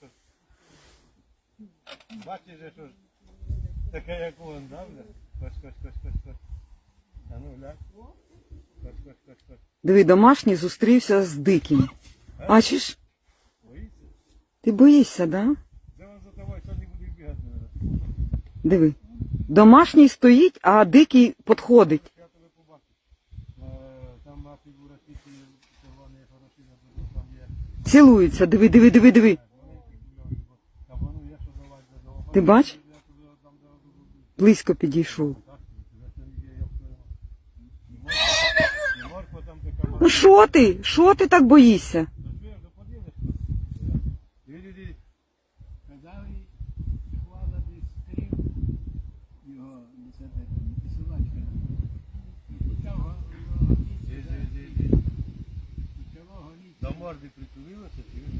кось. Бачиш, же, що ж таке, як он, да, бля? Кось, кось, кось, кось, кось. А ну, глянь. Кось, кось, кось, кось. Диви, домашній зустрівся з диким. Бачиш? Боїться? Ти боїшся, да? Це він за тобою сьогодні буде бігати, наверное. Диви. Домашній стоїть, а дикий підходить. Я тебе побачу. Е, Там мати була тільки червоні хороші, там є. Цілуються. Диви, диви, диви, диви. А воно є, що давати за довго. Ти бач? Близько підійшов. Ну що ти? Що ти так боїшся? Зачем? Да подивишся.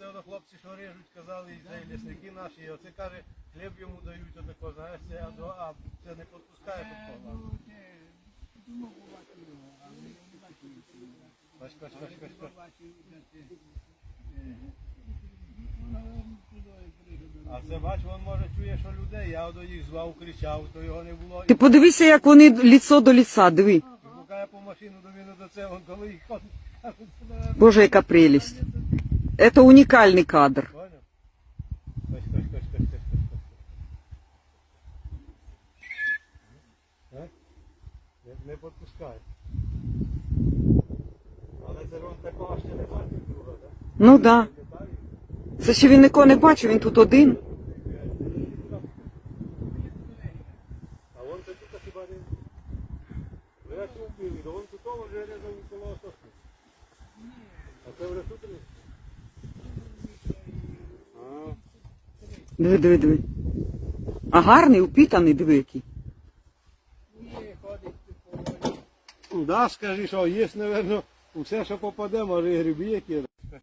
І воно це хлопці, що режуть, казали, і це лісники наші, і оце каже, хліб йому дають, отако, знаєш, це, а, до- а це не підпускає туди прийшло. А це бач, він може чує, що людей, я до їх звав, кричав, то його не було. Ти подивися, як вони ліцо до ліца, диви. Поки я по машину до він до це, він коли їх ходить, кажуть, «Сюди». Боже, яка прелість. Це унікальний кадр. Не, не. Але це він такого ще не бачив друга, так? Ну да. Це ще він нікого не бачив, він тут один. А вон це тут хіба не... Ви тут били, то вон тут вже рядом коло сосни. А це вже тут не? Диви, диви, диви. А гарний, упітаний, диви який. Ні, ходить поволі. Да, скажи, що є, напевно, усе, що попаде, може і гриби які.